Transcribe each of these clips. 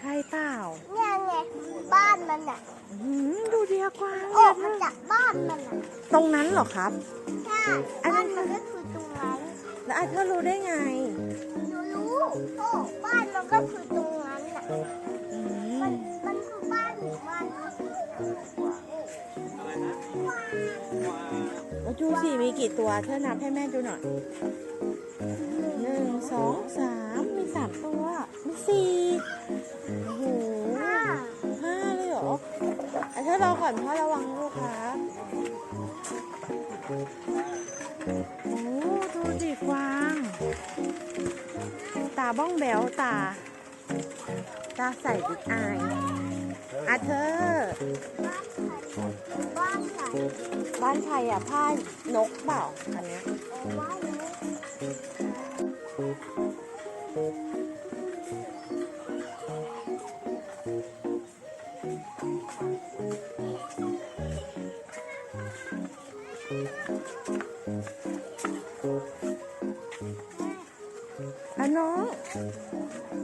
ใช่เปล่าเนี่ยไงบ้านมันอะอื้อหือดูเดียกวางออกมาจากบ้านมันอะตรงนั้นเหรอครับ ใช่บ้านมันก็คือตรงนั้นแล้วอาเธอร์รู้ได้ไงหนูรู้โอ้บ้านมันก็คือตรงนั้นอะอืมัมนมันคือบ้านหมู่บ้านนี้แล้วดูสิมีกี่ตัวเธอนับให้แม่ดูหน่อยหนึ่งสองสามมีสามตัวมีสี่ โหห้าห้าเลยเหรออาเธอรอก่อนพ่อระวังลูกครับโอ้ดูสิกวาง ตาบ้องแบวตา ตาใส่บิ๊กอายอาเธอบ้านใครบ้านใครอะผ้านกเปล่าอันเนี้ย บ้านนี้อ่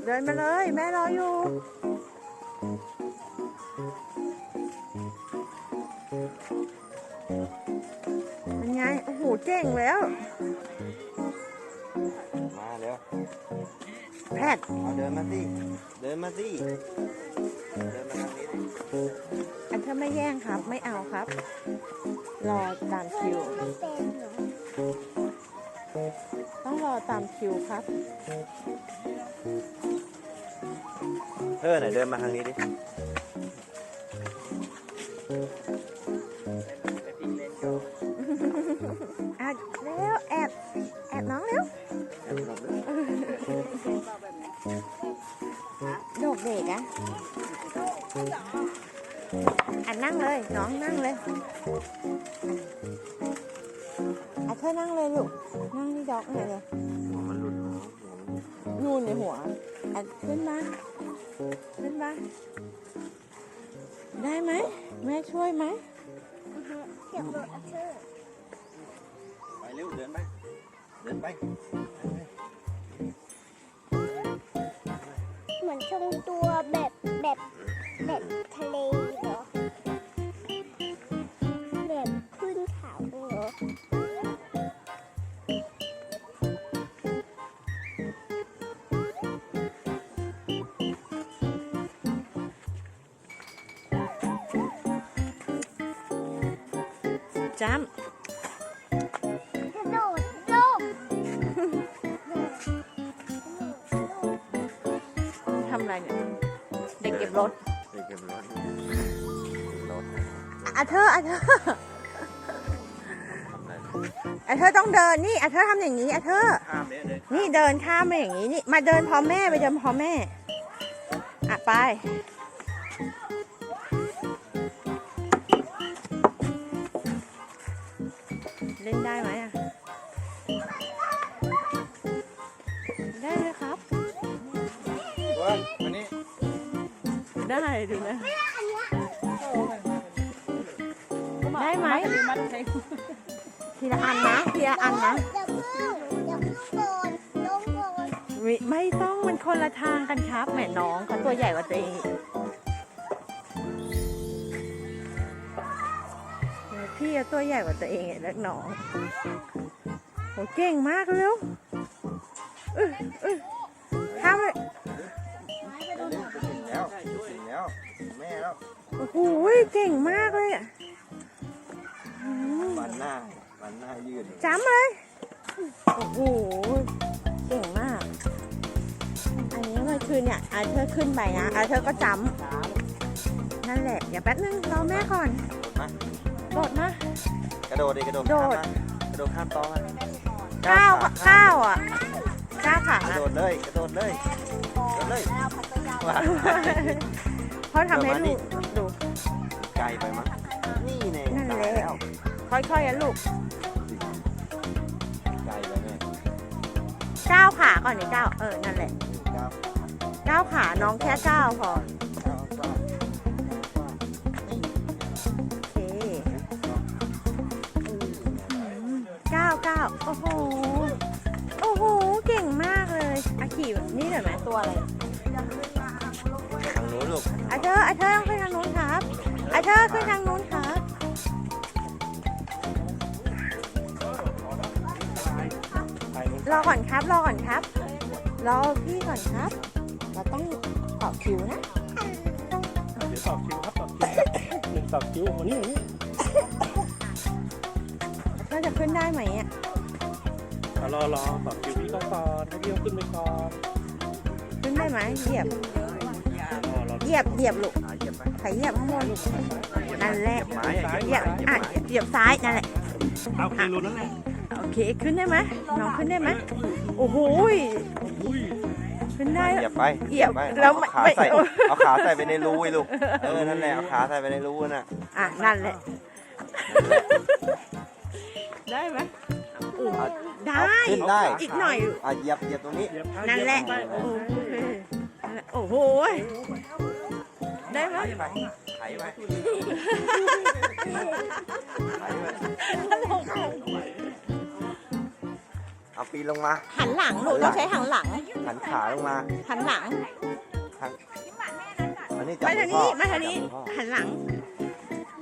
เดินมาเลย แม่รออยู่ เป็นไง โอ้โหเจ๋งแล้ว มาเร็วแพทย์เอาเดินมาสิ เดินมาสิ เดินมาทางนี้ดิอันถ้าไม่แย่งครับ ไม่เอาครับ รอตามคิวไม่เป็นเหรอ ต้องรอตามคิวครับ เธอไหนเดินมาทางนี้ดิ นั่งเลยลูก นั่งนี่ดอกหน่อยเลยหัวมันหลุดหัวมันหลุดนูนในหัวอะขึ้นมาขึ้นมาได้ไหม แม่ช่วยไหมอือฮึเสียบรถอัเชอร์ไปเร็วเดินไป เดินไป เหมือนทรงตัวแบบแบบแบบทะเล จ้กระโดดลกำทำอะไรเนี่ย เด็กเก็บรถ เด็กเก็บรถรถอะเธออะเธอทำอะไรอะเธอต้องเดินนี่อะเธอทำอย่างนี้อะเธอ นี่เดินข้ามมาอย่างนี้นี่ มาเดินพร้อมแม่ไปเดินพร้อมแม่ อะไป ด้ดูนะได้ไหมทีละอันนะทีละอันนะอย่าเพิ่งอย่าเพิ่งโดนลงโดนไม่ไม่ต้องมันคนละทางกันครับแหมน้องเขาตัวใหญ่กว่าตัวเองอีกเออพี่อะตัวใหญ่กว่าตัวเองไอ้เล็กน้องโหเก่งมากเร็วเออเออข้ามเลย โอ้โหเก่งมากเลยอะอืมบันหน้าบันหน้ายืดจ้ำเลยโอ้โหเก่งมาก อันนี้มันคือเนี่ยอาเธอร์ขึ้นไปนะอาเธอร์ก็จ้ำนั่นแหละอย่าแป๊บนึงรอแม่ก่อนโดดมาโดดนะกระโดดดิกระโดดโดดข้ามมากระโดดข้ามตอมาก้าวก้าวอะก้าวขากระอะโดดเลยกระโดดเลยกระโดดเลยว้าเขาทำให้ลูกดู ไกลไปมั้งนี่เน่นั่นแหละ ตายแล้วค่อยๆนะลูกไกลไปแม่ก้าวขาก่อนนี่ก้าวเออนั่นแหละก้าวก้าวขาน้องแค่ก้าวพอก้าวก้าวก้าวนี่โอเคก้าวก้าวโอ้โหโอ้โหเก่งมากเลยอาขี่นี่หน่อยไหมตัวอะไรเธอ ขึ้นทางนู้นครับรอก่อนครับ รอก่อนครับ รอพี่ก่อนครับ เราต้องต่อคิวนะ เดี๋ยวตอบคิวครับตอบคิวหนึ่งตอบคิววันนี้เราจะขึ้นได้ไหมอะรอรอตอบคิวพี่เขาก่อนให้พี่เขาขึ้นไปก่อน ขึ้นได้ไหมเหยียบ รอรอเหยียบเหยียบลูก ส่เหยียบข้างบนนั่นแหละไม้อะเหยียบอะเหยียบซ้ายนั่นแหละเอาคือรู้นั่นแหละโอเคขึ้นได้ไหมน้องขึ้นได้ไหมโอ้โหยอุ้ยขึ้นได้เหยียบไปเหยียบไปแล้วเอาไม่ขาไม่ใส่เอาขาใส่ไปในรูไอ้ลูกเออนั่นแหละเอาขาใส่ไปในรูน่ะอะนั่นแหละได้ไหมโอ้ได้ขึ้นได้อีกหน่อยอะเหยียบเหยียบตรงนี้เหยียบเท้านั่นแหละเหยียบโอเคนั่นแหละโอ้โหย ได้ไหมไถไปไถไปไถไปเอาปีนลงมา หันหลังลูต้องใช้หันหลัง หันขาลงมาหันหลังอันนี้จับมาทางพ่นี้มาทางนี้จับพ่อหันหลัง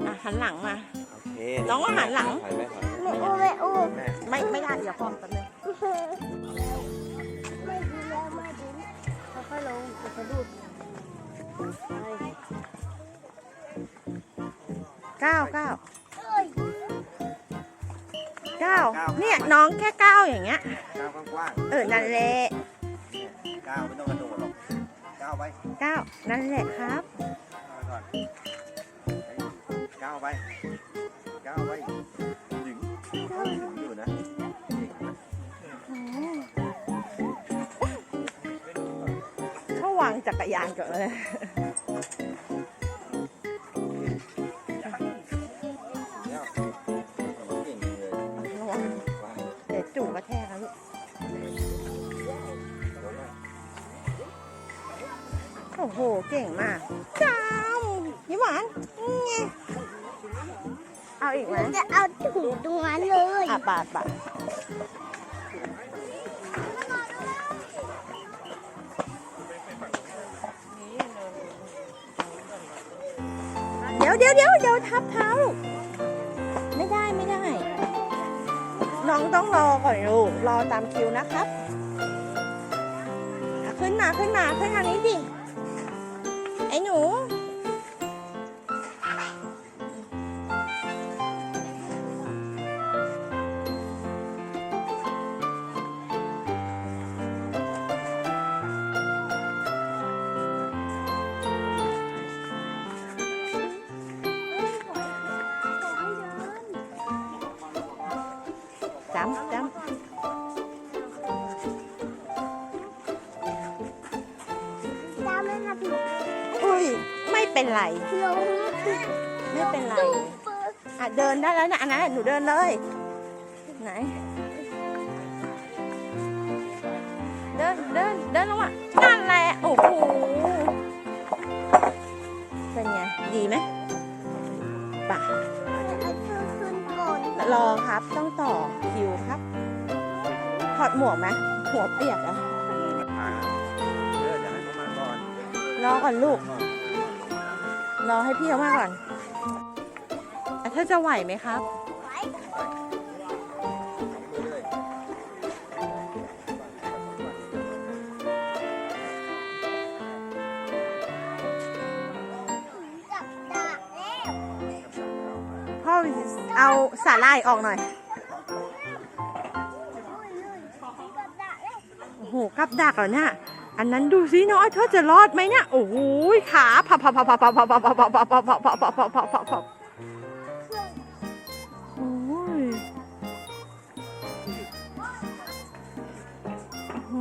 อะหันหลังมา โอเคน้องก็หันหลัง ถอยไปถอยไป ไม่อู้ไม่อู้แม่ไม่ได้เดี๋ยวก่อนแป๊บนึง เก้าเก้าเอ้ยเก้าเนี่ยน้องแค่เก้าอย่างเงี้ยก้าวกว้างเออนั่นแหละๆเนี่ยก้าวไม่ต้องกระโดดหรอกก้าวไปเก้านั่นแหละครับก้าวไปก่อนก้าวไปก้าวไปดึงดึงอยู่นะเก่งนะเขาวางจักรยานก่อนเลยเนี่ย อ้โห เก่งมากจ้ามยิ้มหวานไงเอาอีกไหมจะเอาถุงตรงนั้นเลยอะปาดปาดเดี๋ยวเดี๋ยวเดี๋ยวเดี๋ยวทับเท้าลูกไม่ได้ไม่ได้ น้องต้องรอก่อนลูกรอตามคิวนะครับอะขึ้นมาขึ้นมาขึ้นทางนี้ดิ ไม่เป็นไร ไม่เป็นไร อะเดินได้แล้วนะอันนั้นหนูเดินเลย ไหน เดินเดินเดินลงมานั่นแหละโอ้โห เป็นไง ดีไหมป่ะเอารอครับ ต้องต่อคิวครับ ถอดหมวกไหมหัวเปียกอะรอก่อนลูก รอให้พี่เขามาก่อนอะเธอจะไหวไหมครับไว้มือเลยกับดาบแล้วพ่อเอาสาลายออกหน่อยอุ้ยอุ้ยกับดาบแล้วโอ้โห กับดักเหรอเนี่ย อันนั้นดูสิน้องไอเธอจะรอดไหมเนี่ยโอ้โหขาพับพับพับพับพับพับพับพับพับพับพับพับพับพับพับพับพับโอ้ยโห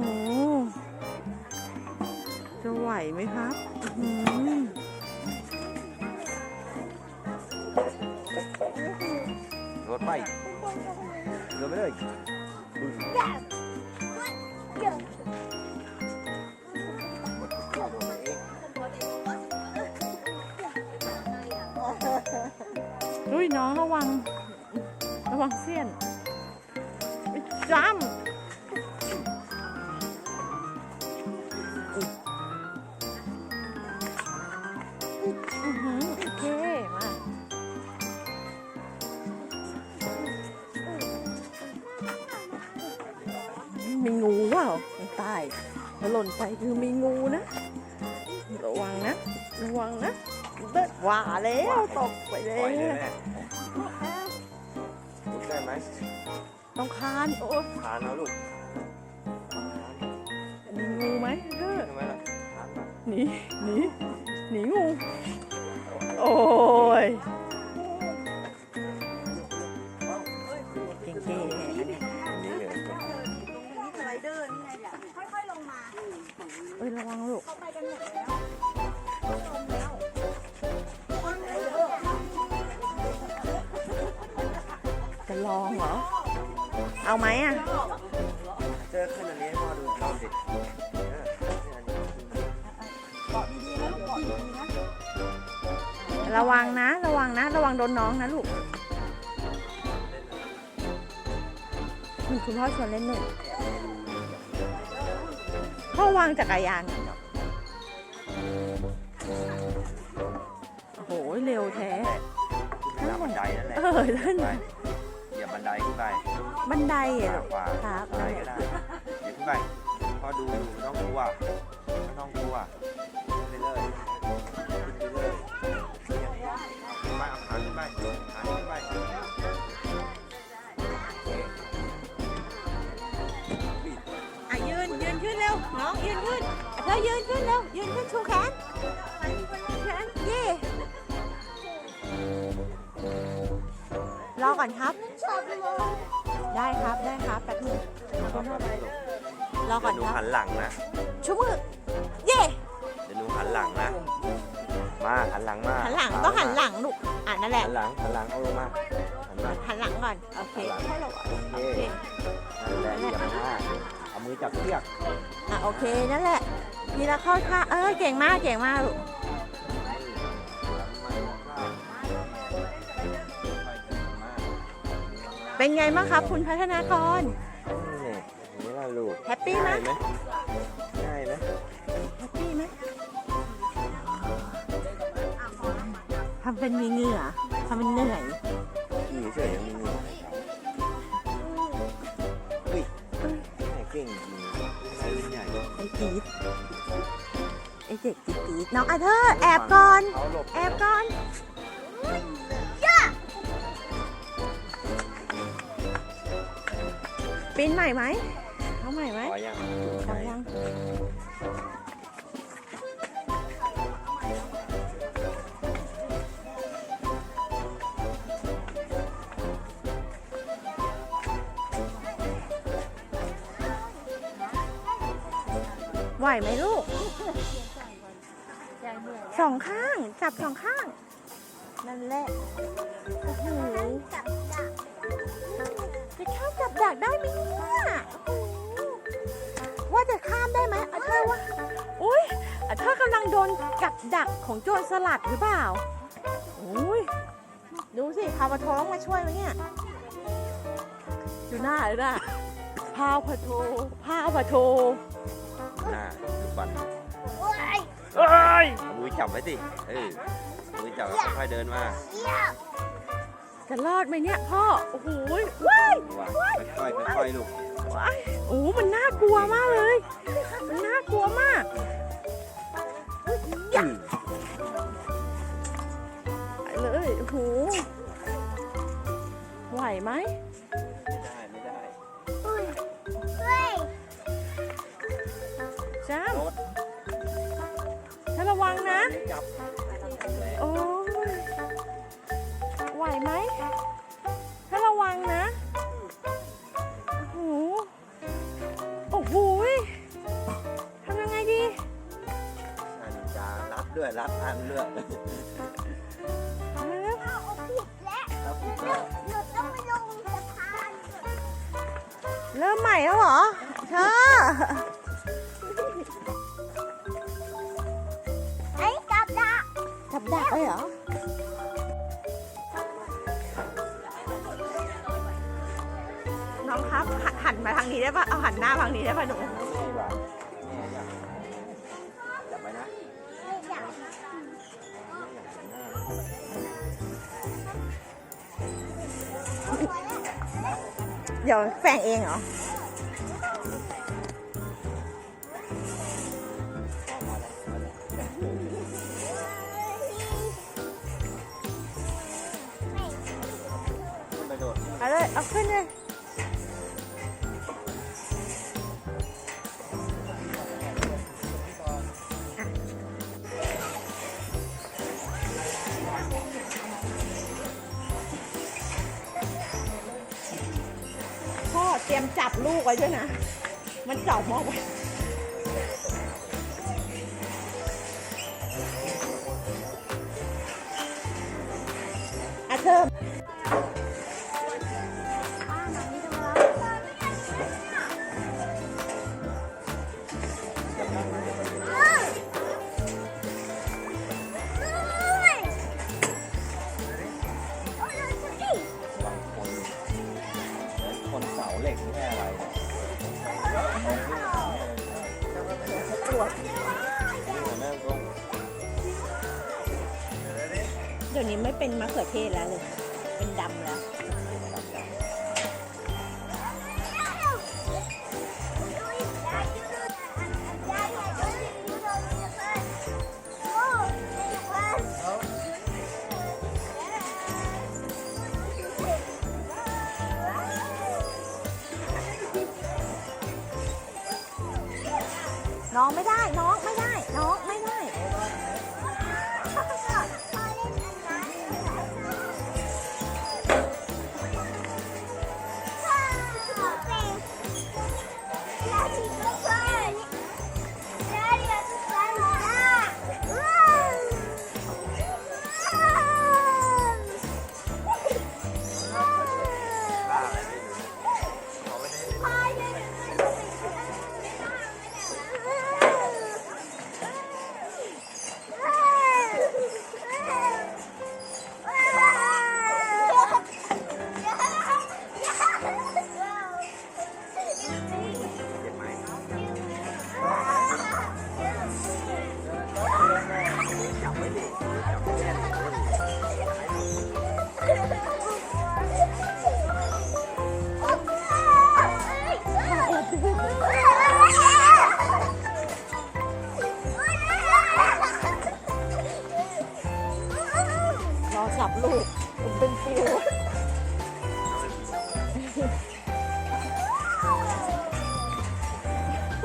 จะไหวไหมครับอื้อหือรถไปเดินไปเลย องระวัง ระวังเสี้ยนจ้ำโอเคมามีงูเปล่าใต้ถ้าหล่นไปคือมีงูนะ ระวังนะ ระวังนะเด็ดว่าแล้ว ตกไปเลย ต้องคานโอ้ยทานแล้วลูกมีงูไหมเด้อทำไมล่ะทานมาหนีหนีหนี เอาไหมอะ เจอขนาดนี้ให้พ่อดูลองสิเอออันนี้เกาะดีๆนะเกาะดีๆนะระวังนะ ระวังนะ ระวังโดนน้องนะลูกคุณพ่อชวนเล่นหนึ่งพ่อวางจักรยาน องกลัวขึ้นไปเลยไปเลยขึ้นไปเอาขาขึ้นไปขาขึ้นไปอะยืนยืนขึ้นเร็วน้องยืนขึ้นอะเธอยืนขึ้นเร็วยืนขึ้นชูแขนแขนเย่รอก่อนครับได้ครับได้ครับแป๊บนึงรอก่อนเดี๋ยวหนูหันหลังนะชูมือเย่เดี๋ยว หนูหันหลังนะ มาหันหลังมาหันหลังต้องหันหลังลูกอะนั่นแหละหันหลังหันหลังเอาลงมาหันมาหันหลังก่อนโอเคหันหลังโอโอเคเคนั่นแหละอย่ามาเอามือจับเชือกอะโอเคนั่นแหละทีละเข้าท่าเออเก่งมากเก่งมากลูกเป็นไงบ้างครับคุณพัฒนากรนี่นี่ล่ะลูกแฮปปี้ไหมง่ายไหมง่ายไหม ทำเป็นมีเหงื่อทำเป็นเหนื่อยขี่เฉยยังมีมือเฮ้ยแม่เก่งจริงได้เล่นใหญ่ไอ้กรีดไอ้เด็กกรีดกรีดน้องอาเธอร์แอบก่อนเขาหลบแอบก่อนปีนใหม่ไหมเอาใหม่ไหมขอยังเอายัง ไหวไหมลูกสองข้าง จับสองข้าง นั่นแหละโอ้โหจับจับจะข้ามกับดักได้ไหมเนี่ยว่าจะข้ามได้ไหมอาเธอว่าอุ้ยอาเธอกำลังโดนกับดักของโจรสลัดหรือเปล่าอุ้ยดูสิพาวพะโทต้องมาช่วยไหมเนี่ยดูหน้าเลยนะพาวพะโทพาวพะโท หน้าดูฟันโอ้ยเอ้ยเอามือจับไว้สิเออมือจับแล้วค่อยๆเดินมาเยี่ยมจะรอดไหมเนี่ยพ่อ โอ้โหว้ายว่ะค่อยๆค่อยๆลูกว้ายโอ้โหมันน่ากลัวมากเลย มันน่ากลัวมากอืมไปเลยโอ้โหไหวไหมไม่ รัดด้วยรัดอันด้วยเอาเร็วเอาเอาผิดแล้วครับผมหยุดหยุดต้องไปลงสะพานเริ่มใหม่แล้วเหรอเธอไอ้จับดักจับดักเลยเหรอน้องครับหันหันมาทางนี้ได้ปะเอาหันหน้ามาทางนี้ได้ปะหนู เดี๋ยว awesome. น้องไม่ได้ น้องไม่ได้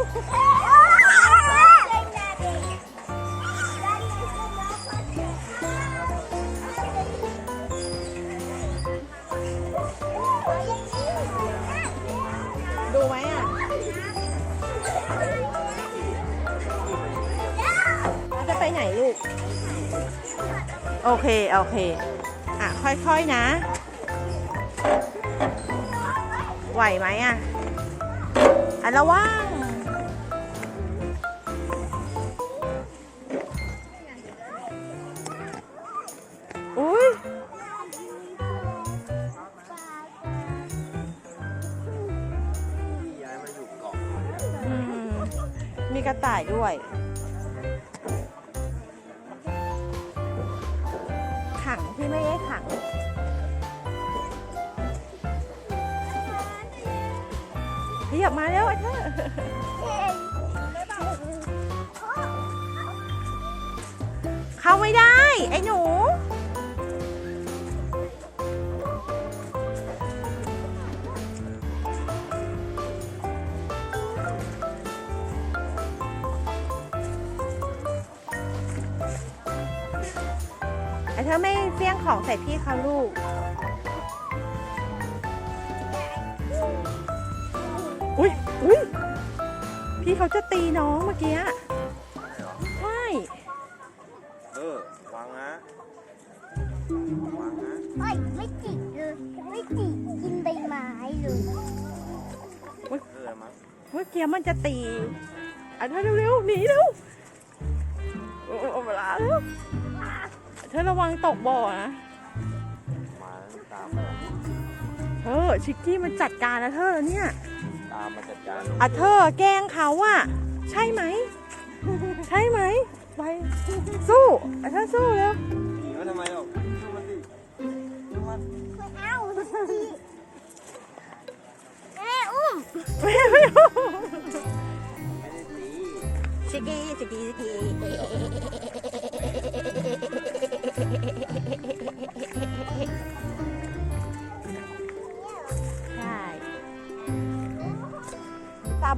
ดูไหมอะ จะไปไหนลูก โอเค โอเค อะ ค่อยๆนะ ไหวไหมอะ อะระวัง มีกระต่ายด้วย ขังที่ไม่ได้ขัง ขยับมาแล้วไอ้เธอเข้าไม่ได้ ไอ้หนู อไม่เฟี้ยงของใส่พี่เขาลูก อุ้ยอุ้ยพี่เขาจะตีน้องเมื่อกี้อะใช่เออวางนะวางนะไม่ไม่จิกเลยไม่จิกกินใบไม้เลยเออมั้งเมื่อกี้มันจะตีอะเธอเร็วๆหนีเร็วโอ้โอ้เวลาแล้ว เธอระวังตกบ่อนะมาตามมาเธอชิกกี้มันจัดการนะเธอเนี่ย ตามมาจัดการอะเธอแกล้งเขาอะใช่ไหม ใช่ไหม ไป สู้อะเธอสู้แล้วหนีมาทำไมหรอกดูมันดิดูมันไม่เอาแม่อุ้มไม่ไม่รู้ไม่ได้ตี ชิกกี้ชิกกี้ชิกกี้ ตา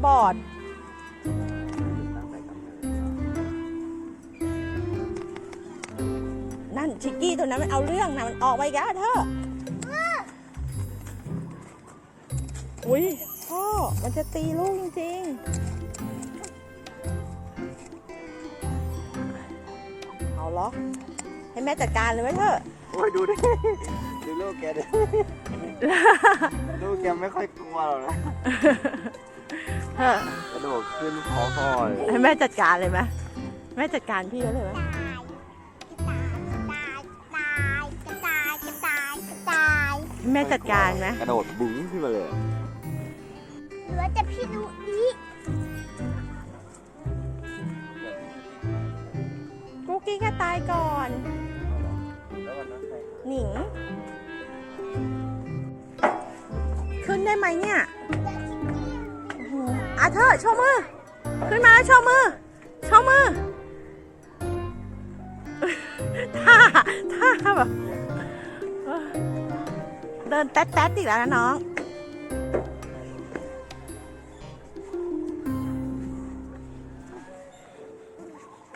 บอด นั่นชิกกี้ตัวนั้นมันเอาเรื่องนะมันออกไปกัวเถอะอุ้ยพ่อ มันจะตีลูกจริงๆเอาล็อก ให้แม่จัดการเลยไหมเธอโอ้ยดูดิดูลูกแกดิลูกแกไม่ค่อยกลัวหรอกนะเธอกระโดดขึ้นคอก่อนให้แม่จัดการเลยไหมแม่จัดการพี่เขาเลยไหมตายจะตายจะตายจะตายให้แม่จัดการไหมกระโดดบุ้งขึ้นมาเลยเหลือแต่พี่นุนี้กุ๊กกี้ก็ตายก่อน หนิง ขึ้นได้ไหมเนี่ยอ้โหอะเธอโชว์มือ ขึ้นมาโชว์มือ โชว์มือ ท่า ท่าแบบเออเดินแต๊ดแต๊ดอีกแล้วนะน้อง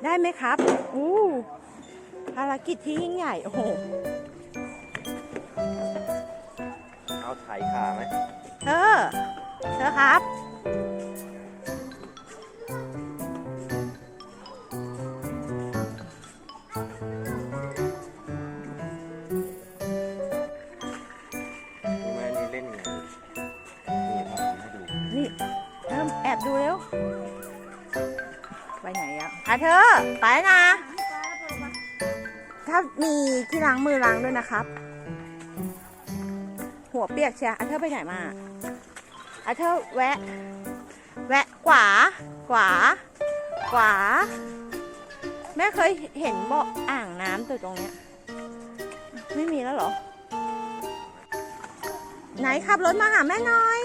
ได้ไหมครับ อู้ภารกิจที่ยิ่งใหญ่ โอ้โหาไถขาไหมเธอเธอครับดูแม่นี่เล่นไงนี่ทำให้ดูนี่เริ่มแอบดูเร็ว ไปไหนอะอะเธอ ไปนะ ถ้ามีที่ล้างมือล้างด้วยนะครับ หัวเปียกเชียอะเธอไปไหนมาอะเธอแวะ แวะขวาขวาขวา แม่เคยเห็นบ่ออ่างน้ำตัวตรงเนี้ย ไม่มีแล้วเหรอ ไหนขับรถมาหาแม่หน่อย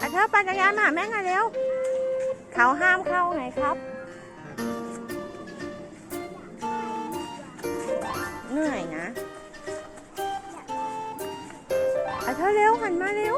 อะเธอปั่นจักรยานมาหาแม่ไงเร็ว เขาห้ามเข้าไงครับเหนื่อยนะ เธอเร็วหันมาเร็ว